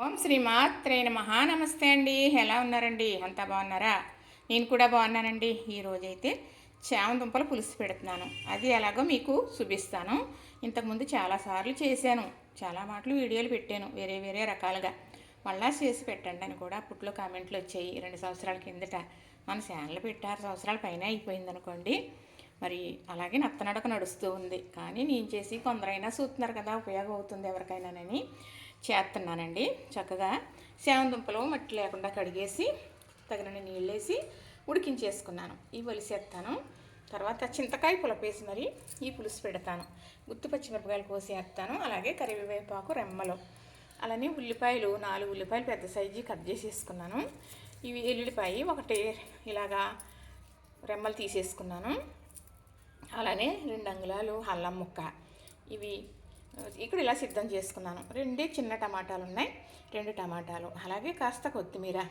ఓం శ్రీ మాత్రే మహా నమస్తే అండి. ఎలా ఉన్నారండి? అంతా బాగున్నారా? నేను కూడా బాగున్నానండి. ఈరోజైతే చామదుంపల పులుసు పెడుతున్నాను. అది ఎలాగో మీకు చూపిస్తాను. ఇంతకుముందు చాలాసార్లు చేశాను. చాలా మాటలు వీడియోలు పెట్టాను. వేరే వేరే రకాలుగా. మళ్ళా చేసి పెట్టండి అని కూడా అప్పట్లో కామెంట్లు వచ్చాయి. రెండు సంవత్సరాల కిందట. మన ఛానల్ పెట్టి ఆరు సంవత్సరాల పైన అయిపోయింది అనుకోండి. మరి అలాగే నత్తనడక నడుస్తూ ఉంది. కానీ నేను చేసి కొందరైనా చూస్తున్నారు కదా ఉపయోగం అవుతుంది ఎవరికైనానని. చేస్తున్నానండి చక్కగా సేవందుంపలు మట్టి లేకుండా కడిగేసి తగినన్ని నీళ్ళు వేసి ఉడికించేసుకున్నాను. ఈ వలిసేస్తాను తర్వాత చింతకాయ పులపేసి మరి ఈ పులుసు పెడతాను. గుత్తి పచ్చిమిరపకాయలు కోసేస్తాను అలాగే కరివేపాకు రెమ్మలు. అలానే ఉల్లిపాయలు నాలుగు ఉల్లిపాయలు పెద్ద సైజు కట్ చేసేసుకున్నాను. ఇవి ఎల్లుల్లిపాయ ఒకటి ఇలాగా రెమ్మలు తీసేసుకున్నాను. అలానే రెండు అంగుళాలు అల్లం ముక్క. ఇవి ఇక్కడ ఇలా సిద్ధం చేసుకున్నాను. రెండే చిన్న టమాటాలు ఉన్నాయి. రెండు టమాటాలు. అలాగే కాస్త కొత్తిమీర.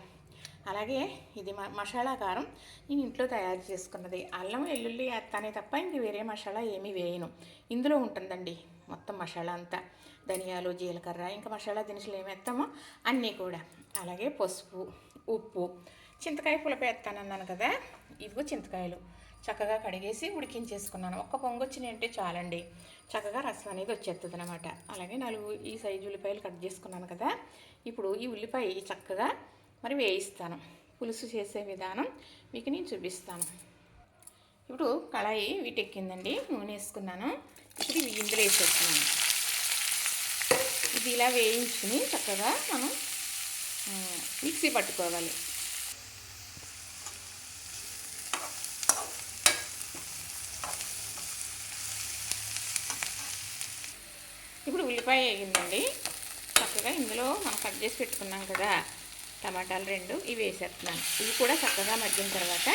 అలాగే ఇది మ మసాలా కారం. నేను ఇంట్లో తయారు చేసుకున్నది. అల్లం వెల్లుల్లి వేస్తానే తప్ప ఇంక వేరే మసాలా ఏమీ వేయను. ఇందులో ఉంటుందండి మొత్తం మసాలా అంతా. ధనియాలు జీలకర్ర ఇంకా మసాలా దినుసులు ఏమి వేస్తామో అన్నీ కూడా. అలాగే పసుపు ఉప్పు. చింతకాయ పులప వేస్తానన్నాను కదా. ఇదిగో చింతకాయలు. చక్కగా కడిగేసి ఉడికించేసుకున్నాను. ఒక్క పొంగు వచ్చినాయంటే చాలండి. చక్కగా రసం అనేది వచ్చేస్తుంది అనమాట అలాగే నాలుగు ఈ సైజు ఉల్లిపాయలు కట్ చేసుకున్నాను కదా. ఇప్పుడు ఈ ఉల్లిపాయ చక్కగా మరి వేయిస్తాను. పులుసు చేసే విధానం మీకు నేను చూపిస్తాను. ఇప్పుడు కళాయి వీటెక్కిందండి. నూనె వేసుకున్నాను. ఇప్పుడు ఇవి ఇందులో వేసేస్తున్నాను. ఇది ఇలా వేయించుకుని చక్కగా మనం మిక్సీ పట్టుకోవాలి. ఇప్పుడు ఉల్లిపాయ వేగిందండి. చక్కగా ఇందులో మనం కట్ చేసి పెట్టుకున్నాం కదా టమాటాలు రెండు ఇవి వేసేస్తున్నాను. ఇవి కూడా చక్కగా మగ్గిన తర్వాత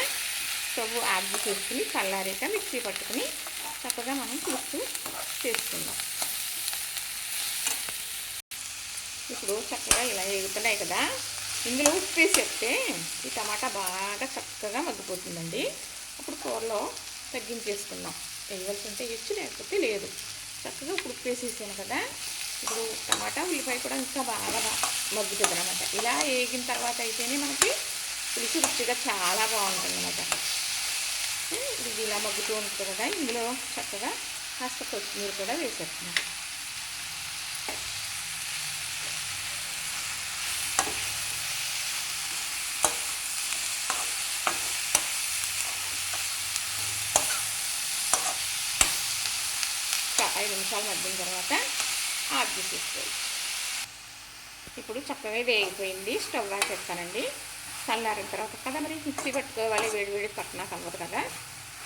స్టవ్ ఆఫ్ చేసుకుని చల్లారాక మిక్సీ పట్టుకుని చక్కగా మనం చూస్తూ చేసుకుందాం. ఇప్పుడు చక్కగా ఇలా వేగుతున్నాయి కదా ఇందులో ఉప్పు వేసేస్తే ఈ టమాటా బాగా చక్కగా మగ్గిపోతుందండి. అప్పుడు కూరలో తగ్గించేసుకుందాం. వేయవలసి ఉంటే వేయచ్చు లేకపోతే లేదు. చక్కగా ఇప్పుడు ఉప్పు కదా. ఇప్పుడు టమాటా ఉల్లిపాయ కూడా ఇంకా బాగా మగ్గుతుంది అనమాట ఇలా వేగిన తర్వాత అయితేనే మనకి పులుసు రుచిగా చాలా బాగుంటుంది అనమాట ఇది ఇలా మగ్గుతూ ఉంటుంది కదా. ఇందులో చక్కగా కాస్త కొత్తిమీర కూడా వేసేస్తున్నాను. ఐదు నిమిషాలు మగ్గిన తర్వాత ఆఫ్ చేసేసుకోవచ్చు ఇప్పుడు చక్కగా వేగిపోయింది స్టవ్ చెప్తానండి చల్లారిన తర్వాత కదా మరి మిక్సీ పట్టుకోవాలి. వేడి వేడి పట్టణాక అవ్వదు కదా.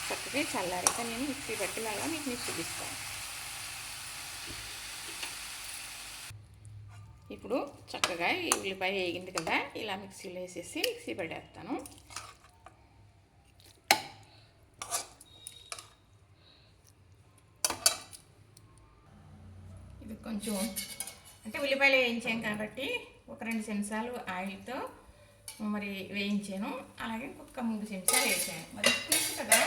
చక్కగా చల్లారిక నేను మిక్సీ పట్టి మళ్ళీ మీకు మీకు చూపిస్తాను ఇప్పుడు చక్కగా ఈ ఉల్లిపాయ వేగింది కదా. ఇలా మిక్సీలో వేసేసి మిక్సీ పడేస్తాను ఇది కొంచెం అంటే ఉల్లిపాయలు వేయించాం కాబట్టి ఒక రెండు చెంచాలు ఆయిల్తో మరి వేయించాను. అలాగే ఇంకొక మూడు చెంచాలు వేసాను. మరి పులుసు కదా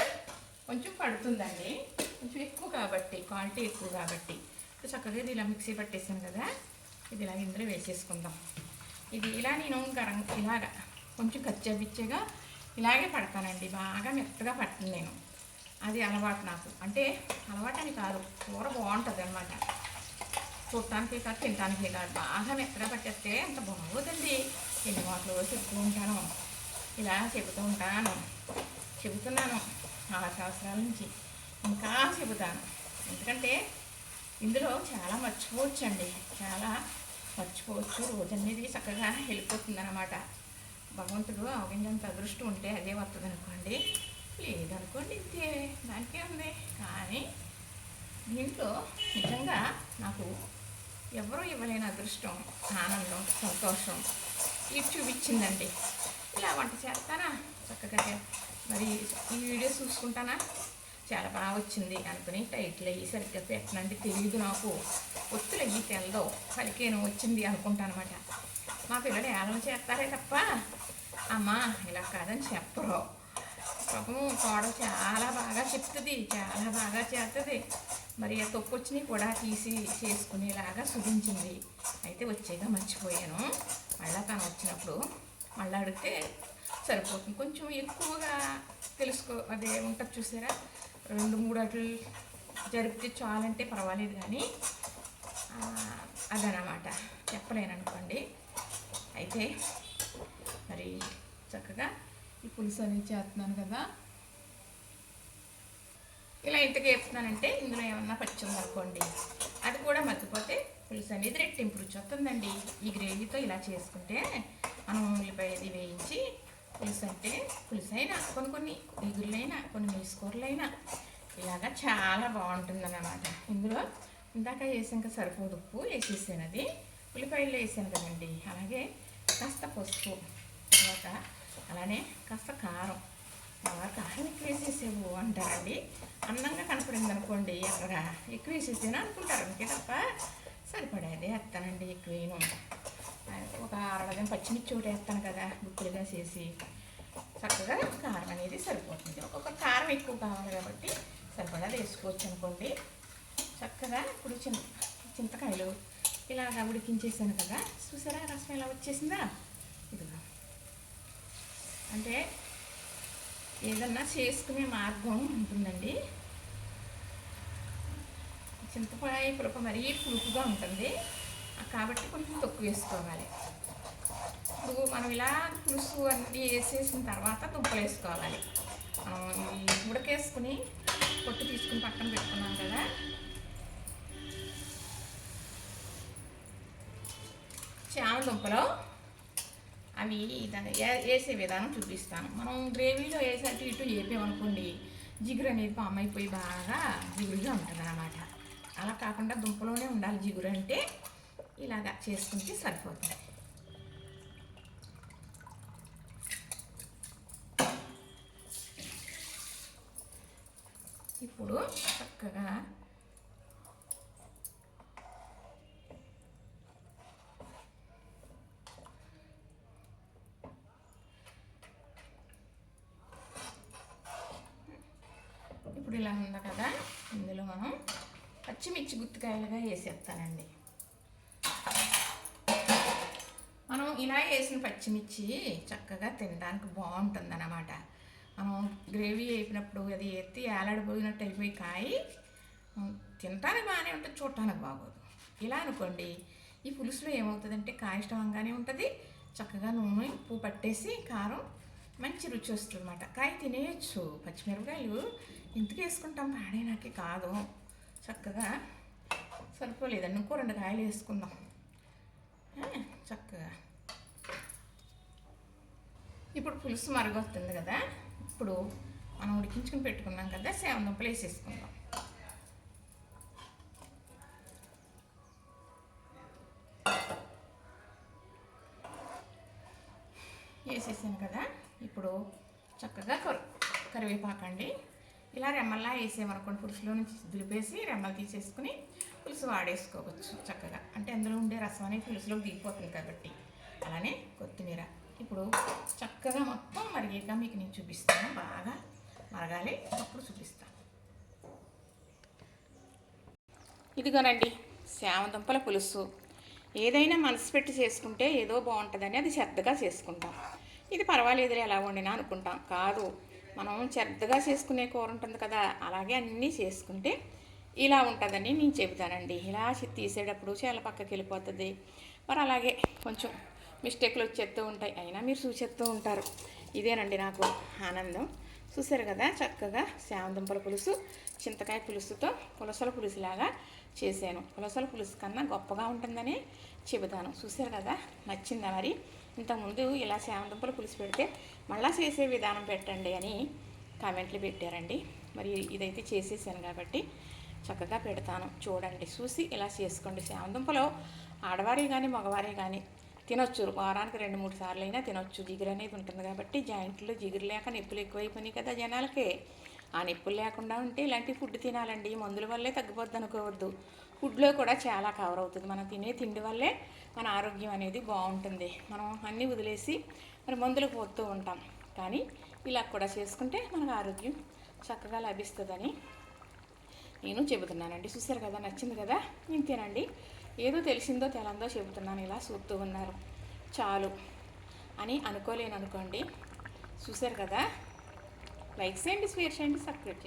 కొంచెం పడుతుందండి. కొంచెం ఎక్కువ కాబట్టి క్వాలిటీ ఎక్కువ కాబట్టి. చక్కగా ఇది ఇలా మిక్సీ పట్టేసాను కదా. ఇది ఇలా ఇందులో వేసేసుకుందాం. ఇది ఇలా నేను గరం ఇలాగా కొంచెం కచ్చబిచ్చగా ఇలాగే పడతానండి. బాగా మెత్తగా పడుతుంది నేను. అది అలవాటు నాకు. అంటే అలవాటు అని కాదు కూర బాగుంటుంది అనమాట చూడటానికి కాదు తినడానికి కాదు బాగా మెత్తగా పట్టేస్తే అంత బాగుందండి. ఎన్ని మాటలు చెప్తూ ఉంటాను. ఇలా చెబుతూ ఉంటాను. చెబుతున్నాను ఆరు సంవత్సరాల నుంచి. ఇంకా చెబుతాను. ఎందుకంటే ఇందులో చాలా మర్చిపోవచ్చు అండి చాలా మర్చిపోవచ్చు. రోజు అనేది చక్కగా వెళ్ళిపోతుంది అనమాట భగవంతుడు అవగింజంత అదృష్టం ఉంటే అదే వస్తుంది అనుకోండి లేదనుకోండి ఇంతే. దానికే ఉంది. కానీ దీంట్లో నిజంగా నాకు ఎవరూ ఇవ్వలేని అదృష్టం ఆనందం సంతోషం. ఇది చూపించిందండి. ఇలా వంట చేస్తానా? చక్కగా మరి ఈ వీడియో చూసుకుంటానా? చాలా బాగా వచ్చింది అనుకుని టైట్లు అయ్యి సరిగ్గా పెట్టనండి తెలియదు నాకు. ఒత్తులు అయ్యి తెల్లదో పలికేను వచ్చింది అనుకుంటానమాట. అనమాట మా పిల్లలు ఏలం చేస్తారే తప్ప? అమ్మా ఇలా కాదని చెప్పరు. పాపము కోడ చాలా బాగా చెప్తుంది చాలా బాగా చేస్తుంది. మరి ఆ తొప్పొచ్చిని కూడా తీసి చేసుకునేలాగా చూపించింది అయితే వచ్చేగా మర్చిపోయాను. మళ్ళీ తను వచ్చినప్పుడు మళ్ళీ అడిగితే సరిపోతుంది. కొంచెం ఎక్కువగా తెలుసుకో అదే ఉంటుంది చూసారా? రెండు మూడు అట్లు జరిపితే చాలంటే పర్వాలేదు కానీ అదనమాట చెప్పలేను అనుకోండి అయితే మరి చక్కగా ఈ పులుసు అనేది చేస్తున్నాను కదా. ఇలా ఇంతగా వేస్తున్నానంటే ఇందులో ఏమన్నా పచ్చింది అనుకోండి. అది కూడా మర్చిపోతే పులుసు అనేది రెట్టింపు రుచి వస్తుందండి. ఈ గ్రేవీతో ఇలా చేసుకుంటే మనం ఉల్లిపాయ అది వేయించి పులుసు అంటే పులుసు అయినా కొన్ని కొన్ని ఇగురులైనా కొన్ని మిలుసుకూరలైనా ఇలాగా చాలా బాగుంటుంది అన్నమాట ఇందులో ఇందాక వేసాక సరిపోదు ఉప్పు వేసేసాను అది. ఉల్లిపాయలు వేసాను కదండి. అలాగే కాస్త పసుపు తర్వాత అలానే కాస్త కారం బాగా ఎక్కువ వేసేసేవు అంటారండి అందంగా కనపడింది అనుకోండి ఎక్కగా ఎక్కువ వేసేసాను అనుకుంటారు. అంతే తప్ప సరిపడేది వేస్తానండి ఎక్కువ వేయను ఒక అరడదం పచ్చిమిర్చి ఒకటి వేస్తాను కదా గుత్తులుగా చేసి చక్కగా కారం అనేది సరిపోతుంది. ఒక్కొక్క కారం ఎక్కువ కావాలి కాబట్టి సరిపడా వేసుకోవచ్చు అనుకోండి. చక్కగా ఇప్పుడు చిన్న చింతకాయలు ఇలాగా ఉడికించేసాను కదా చూసారా? రసం ఇలా వచ్చేసిందా? ఇదిగో. అంటే ఏదన్నా చేసుకునే మార్గం ఉంటుందండి. చింతపాయ పులుపు మరీ పులుపుగా ఉంటుంది. కాబట్టి కొంచెం తక్కువ వేసుకోవాలి. ఇప్పుడు మనం ఇలా పులుసు అన్నీ వేసేసిన తర్వాత దుంపలు వేసుకోవాలి. ఉడకేసుకుని పొట్టు తీసుకుని పక్కన పెట్టుకున్నాం కదా. చామ దుంపలో అవి దాన్ని వేసే విధానం చూపిస్తాను. మనం గ్రేవీలో వేసి అటు ఇటు వేపామనుకోండి జిగురు అనేది పామ్ అయిపోయి బాగా జిగురుగా ఉంటుంది అన్నమాట అలా కాకుండా దుంపలోనే ఉండాలి జిగురు అంటే ఇలాగా చేసుకుంటే సరిపోతుంది. ఇప్పుడు చక్కగా ఇప్పుడు ఇలా ఉంది కదా ఇందులో మనం పచ్చిమిర్చి గుత్తికాయలుగా వేసేస్తానండి. మనం ఇలా వేసిన పచ్చిమిర్చి చక్కగా తినడానికి బాగుంటుంది అన్నమాట మనం గ్రేవీ వేపినప్పుడు అది ఎత్తి ఏలాడిపోయినట్టు అయిపోయి కాయి ఉం, తినటానికి బాగానే ఉంటుంది చూడటానికి బాగోదు. ఇలా అనుకోండి ఈ పులుసులో ఏమవుతుందంటే కాయ స్ట్రాంగ్గానే ఉంటుంది చక్కగా నూనె ఉప్పు పట్టేసి కారం మంచి రుచి వస్తుంది అనమాట కాయ తినేయచ్చు పచ్చిమిరపకాయలు ఇంతకు వేసుకుంటాం? పాడైనాకే కాదు. చక్కగా సరిపోలేదండి. ఇంకో రెండు కాయలు వేసుకుందాం. చక్కగా. ఇప్పుడు పులుసు మరగొస్తుంది కదా? ఇప్పుడు మనం ఉడికించుకుని పెట్టుకున్నాం కదా సేవ దుంపలు వేసేసుకుందాం వేసేసాను కదా? ఇప్పుడు చక్కగా కరి కరివేపాకండి. ఇలా రెమ్మల్లా వేసేయమనుకోండి పులుసులో నుంచి దులిపేసి రెమ్మలు తీసేసుకుని పులుసు వాడేసుకోవచ్చు చక్కగా. అంటే అందులో ఉండే రసం అనేది పులుసులోకి దిగిపోతుంది కాబట్టి. అలానే కొత్తిమీర. ఇప్పుడు చక్కగా మొత్తం మరిగాక మీకు నేను చూపిస్తాను. బాగా మరగాలి అప్పుడు చూపిస్తాను. ఇదిగోనండి శామదుంపల పులుసు. ఏదైనా మనసు పెట్టి చేసుకుంటే ఏదో బాగుంటుందని అది శ్రద్ధగా చేసుకుంటాం. ఇది పర్వాలేదులే ఎలా వండినా అనుకుంటాం. కాదు మనం చెద్దగా చేసుకునే కూర ఉంటుంది కదా అలాగే అన్నీ చేసుకుంటే ఇలా ఉంటుందని నేను చెబుతానండి. ఇలా తీసేటప్పుడు చాలా పక్కకి వెళ్ళిపోతుంది. మరి అలాగే కొంచెం మిస్టేక్లు వచ్చేస్తూ ఉంటాయి. అయినా మీరు చూసేస్తూ ఉంటారు. ఇదేనండి నాకు ఆనందం. చూసారు కదా చక్కగా శామదుంపల పులుసు చింతకాయ పులుసుతో పులసల పులుసులాగా చేశాను. పులసల పులుసు కన్నా గొప్పగా ఉంటుందని చెబుతాను. చూసారు కదా నచ్చిందా మరి? ఇంతకుముందు ఇలా శామదుంపల పులుసు పెడితే మళ్ళా చేసే విధానం పెట్టండి అని కామెంట్లు పెట్టారండి. మరి ఇదైతే చేసేసాను కాబట్టి చక్కగా పెడతాను. చూడండి చూసి ఇలా చేసుకోండి. శామదుంపలో ఆడవారి కానీ మగవారి కానీ తినొచ్చు. వారానికి రెండు మూడు సార్లు అయినా తినొచ్చు. జిగురు అనేది ఉంటుంది కాబట్టి జాయింట్లో జిగురు లేక నొప్పులు ఎక్కువైపోయినాయి కదా జనాలకి. ఆ నొప్పులు లేకుండా ఉంటే ఇలాంటి ఫుడ్ తినాలండి. మందుల వల్లే తగ్గిపోద్ది అనుకోవద్దు. ఫుడ్లో కూడా చాలా కవర్ అవుతుంది. మనం తినే తిండి వల్లే మన ఆరోగ్యం అనేది బాగుంటుంది. మనం అన్నీ వదిలేసి మరి మందులకు పోతూ ఉంటాం. కానీ ఇలా కూడా చేసుకుంటే మనకు ఆరోగ్యం చక్కగా లభిస్తుందని నేను చెబుతున్నానండి. చూశారు కదా నచ్చింది కదా? ఇంతేనండి ఏదో తెలిసిందో తెలందో చెబుతున్నాను. ఇలా చూస్తూ ఉన్నారు. చాలు అని అనుకోలేను అనుకోండి చూశారు కదా? లైక్ చేయండి షేర్ చేయండి సబ్స్క్రైబ్ చేయండి.